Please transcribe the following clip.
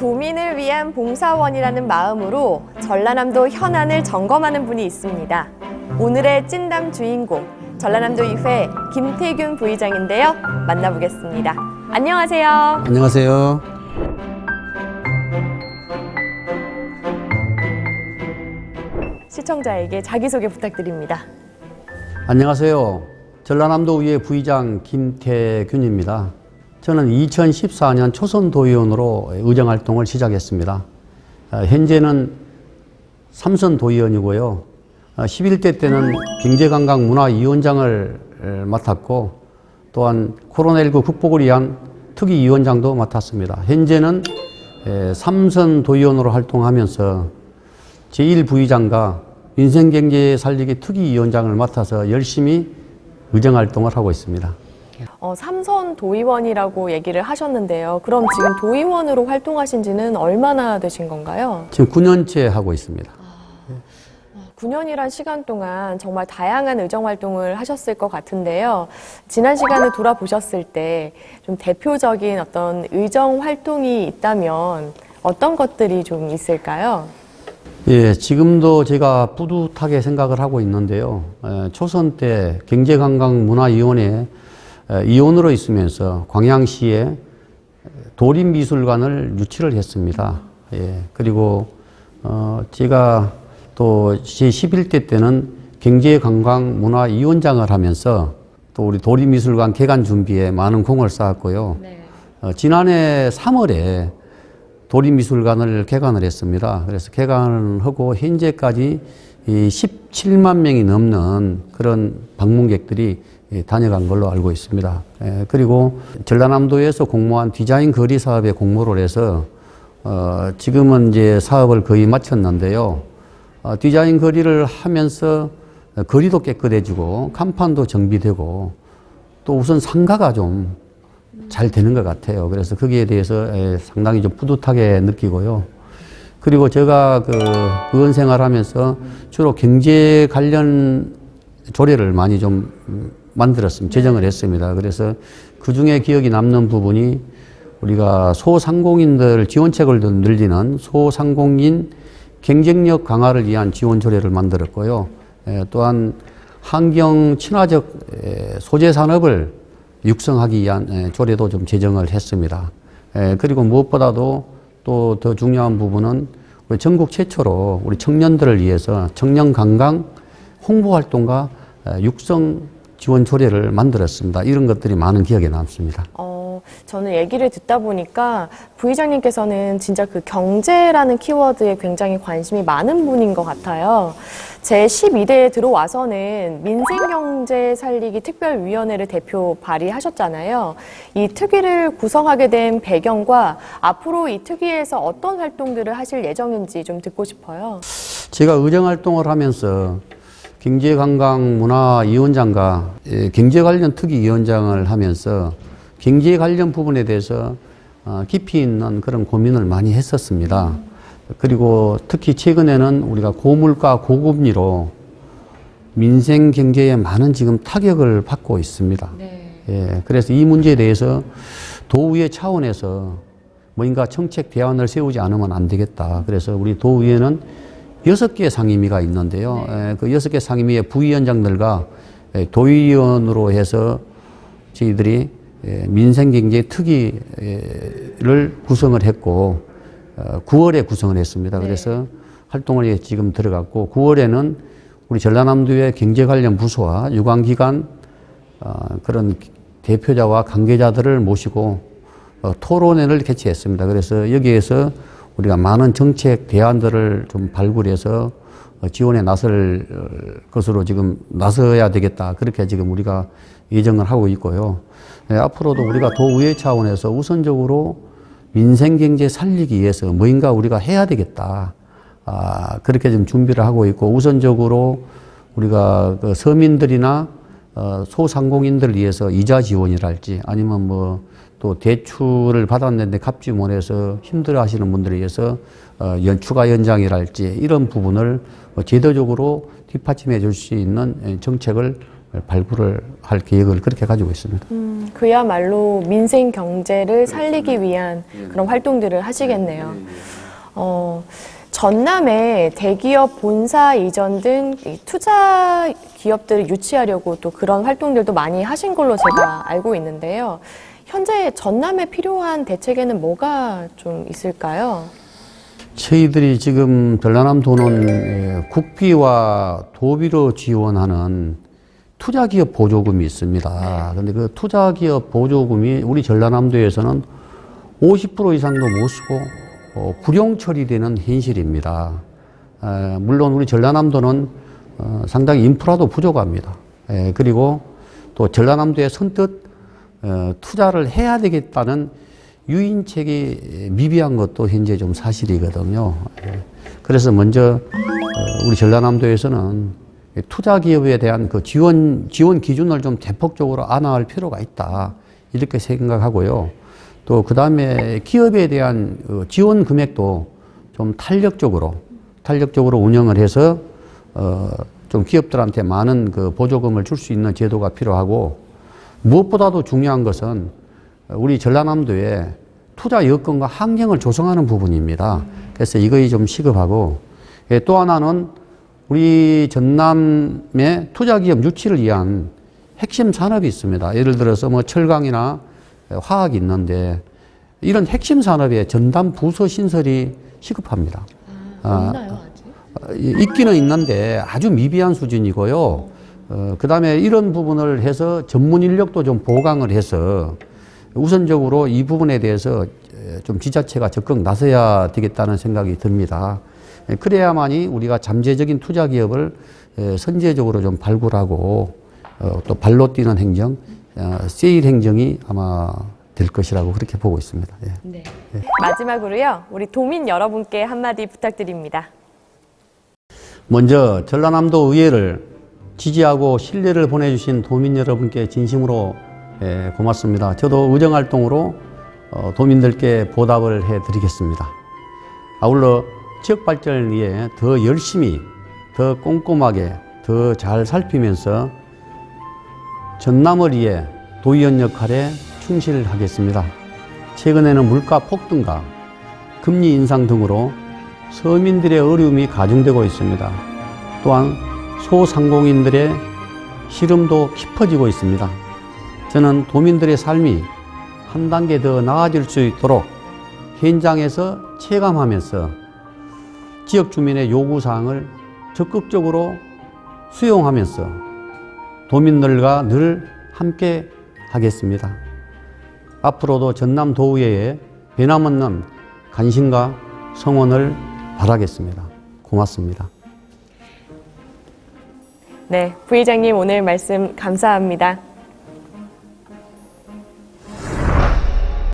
도민을 위한 봉사원이라는 마음으로 전라남도 현안을 점검하는 분이 있습니다. 오늘의 찐담 주인공 전라남도 의회 김태균 부의장인데요. 만나보겠습니다. 안녕하세요. 안녕하세요. 시청자에게 자기소개 부탁드립니다. 안녕하세요. 전라남도 의회 부의장 김태균입니다. 저는 2014년 초선도의원으로 의정활동을 시작했습니다. 아, 현재는 삼선도의원이고요. 11대 때는 경제관광문화위원장을 에, 맡았고 또한 코로나19 극복을 위한 특위위원장도 맡았습니다. 현재는 에, 삼선도의원으로 활동하면서 제1부의장과 민생경제 살리기 특위위원장을 맡아서 열심히 의정활동을 하고 있습니다. 어, 삼선 도의원이라고 얘기를 하셨는데요. 그럼 지금 도의원으로 활동하신 지는 얼마나 되신 건가요? 지금 9년째 하고 있습니다. 9년이란 시간 동안 정말 다양한 의정 활동을 하셨을 것 같은데요. 지난 시간을 돌아보셨을 때 좀 대표적인 어떤 의정 활동이 있다면 어떤 것들이 좀 있을까요? 예, 지금도 제가 뿌듯하게 생각을 하고 있는데요. 에, 초선 때 경제관광문화위원회 에, 위원으로 있으면서 광양시에 도림미술관을 유치를 했습니다. 예, 그리고 어, 제가 또 제11대 때는 경제관광문화위원장을 하면서 또 우리 도림미술관 개관 준비에 많은 공을 쌓았고요. 어, 지난해 3월에 도림미술관을 개관을 했습니다. 그래서 개관을 하고 현재까지 이 17만 명이 넘는 그런 방문객들이 예, 다녀간 걸로 알고 있습니다. 예, 그리고 전라남도에서 공모한 디자인 거리 사업에 공모를 해서 어, 지금은 이제 사업을 거의 마쳤는데요. 어, 디자인 거리를 하면서 거리도 깨끗해지고 간판도 정비되고 또 우선 상가가 좀 잘 되는 것 같아요. 그래서 거기에 대해서 에, 상당히 좀 뿌듯하게 느끼고요. 그리고 제가 그 의원 생활하면서 주로 경제 관련 조례를 많이 좀 음, 만들었습니다. 제정을 했습니다. 그래서 그 중에 기억이 남는 부분이 우리가 소상공인들 지원책을 더 늘리는 소상공인 경쟁력 강화를 위한 지원 조례를 만들었고요. 에, 또한 환경 친화적 에, 소재 산업을 육성하기 위한 에, 조례도 좀 제정을 했습니다. 에, 그리고 무엇보다도 또 더 중요한 부분은 우리 전국 최초로 우리 청년들을 위해서 청년 관광 홍보 활동과 에, 육성 지원 조례를 만들었습니다. 이런 것들이 많은 기억에 남습니다. 어, 저는 얘기를 듣다 보니까 부의장님께서는 진짜 그 경제라는 키워드에 굉장히 관심이 많은 분인 것 같아요. 제 12대에 들어와서는 민생경제 살리기 특별위원회를 대표 발의하셨잖아요. 이 특위를 구성하게 된 배경과 앞으로 이 특위에서 어떤 활동들을 하실 예정인지 좀 듣고 싶어요. 제가 의정 활동을 하면서 경제관광문화위원장과 예, 경제 관련 특위위원장을 하면서 경제 관련 부분에 대해서 어, 깊이 있는 그런 고민을 많이 했었습니다. 그리고 특히 최근에는 우리가 고물가 고금리로 민생 경제에 많은 지금 타격을 받고 있습니다. 예, 그래서 이 문제에 대해서 도의회 차원에서 뭔가 정책 대안을 세우지 않으면 안 되겠다. 그래서 우리 도의회는 여섯 개 상임위가 있는데요. 예, 그 여섯 개 상임위의 부위원장들과 예, 도의원으로 해서 저희들이 예, 민생경제 특위를 구성을 했고 어, 9월에 구성을 했습니다. 그래서 활동을 지금 들어갔고 9월에는 우리 전라남도의 경제 관련 부서와 유관기관 어, 그런 대표자와 관계자들을 모시고 어, 토론회를 개최했습니다. 그래서 여기에서 우리가 많은 정책 대안들을 좀 발굴해서 어, 지원에 나설 어, 것으로 지금 나서야 되겠다. 그렇게 지금 우리가 예정을 하고 있고요. 네, 앞으로도 우리가 도의회 차원에서 우선적으로 민생 경제 살리기 위해서 뭔가 우리가 해야 되겠다. 아, 그렇게 좀 준비를 하고 있고 우선적으로 우리가 그 서민들이나 어, 소상공인들을 위해서 이자 지원이랄지 아니면 뭐 또 대출을 받았는데 갚지 못해서 힘들어 하시는 분들에 의해서 어, 연, 추가 연장이랄지 이런 부분을 어, 제도적으로 뒷받침해 줄 수 있는 에, 정책을 발굴을 할 계획을 그렇게 가지고 있습니다. 음, 그야말로 민생 경제를 살리기 위한 그런 활동들을 하시겠네요. 어, 전남에 대기업 본사 이전 등이 투자 기업들을 유치하려고 또 그런 활동들도 많이 하신 걸로 제가 알고 있는데요. 현재 전남에 필요한 대책에는 뭐가 좀 있을까요? 저희들이 지금 전라남 도는 예, 국비와 도비로 지원하는 투자기업 보조금이 있습니다. 근데 그 투자기업 보조금이 우리 전라남도에서는 50% 이상도 못 쓰고 어, 불용 처리되는 현실입니다. 에, 물론 우리 전라남도는 어, 상당히 인프라도 부족합니다. 에, 그리고 또 전라남도에 선뜻 어, 투자를 해야 되겠다는 유인책이 미비한 것도 현재 좀 사실이거든요. 예. 그래서 먼저 어, 우리 전라남도에서는 투자 기업에 대한 그 지원 지원 기준을 좀 대폭적으로 안화할 필요가 있다 이렇게 생각하고요. 또 그 다음에 기업에 대한 어, 지원 금액도 좀 탄력적으로 탄력적으로 운영을 해서 어 좀 기업들한테 많은 그 보조금을 줄 수 있는 제도가 필요하고 무엇보다도 중요한 것은 우리 전라남도에 투자 여건과 환경을 조성하는 부분입니다. 그래서 이것이 좀 시급하고 예, 또 하나는 우리 전남의 투자기업 유치를 위한 핵심 산업이 있습니다. 예를 들어서 뭐 철강이나 화학이 있는데 이런 핵심 산업에 전담 부서 신설이 시급합니다. 아, 없나요, 아직? 어, 있기는 있는데 아주 미비한 수준이고요. 어, 그 다음에 이런 부분을 해서 전문 인력도 좀 보강을 해서 우선적으로 이 부분에 대해서 에, 좀 지자체가 적극 나서야 되겠다는 생각이 듭니다. 에, 그래야만이 우리가 잠재적인 투자 기업을 에, 선제적으로 좀 발굴하고 어, 또 발로 뛰는 행정, 어, 세일 행정이 아마 될 것이라고 그렇게 보고 있습니다. 예. 네. 마지막으로요, 우리 도민 여러분께 한마디 부탁드립니다. 먼저 전라남도 의회를 지지하고 신뢰를 보내주신 도민 여러분께 진심으로 예, 고맙습니다. 저도 의정활동으로 어, 도민들께 보답을 해드리겠습니다. 아울러 지역 발전을 위해 더 열심히, 더 꼼꼼하게, 더 잘 살피면서 전남을 위해 도의원 역할에 충실하겠습니다. 최근에는 물가 폭등과 금리 인상 등으로 서민들의 어려움이 가중되고 있습니다. 또한 소상공인들의 시름도 깊어지고 있습니다. 저는 도민들의 삶이 한 단계 더 나아질 수 있도록 현장에서 체감하면서 지역 주민의 요구사항을 적극적으로 수용하면서 도민들과 늘 함께 하겠습니다. 앞으로도 전남 도의회에 변함없는 관심과 성원을 바라겠습니다. 고맙습니다. 네, 부의장님 오늘 말씀 감사합니다.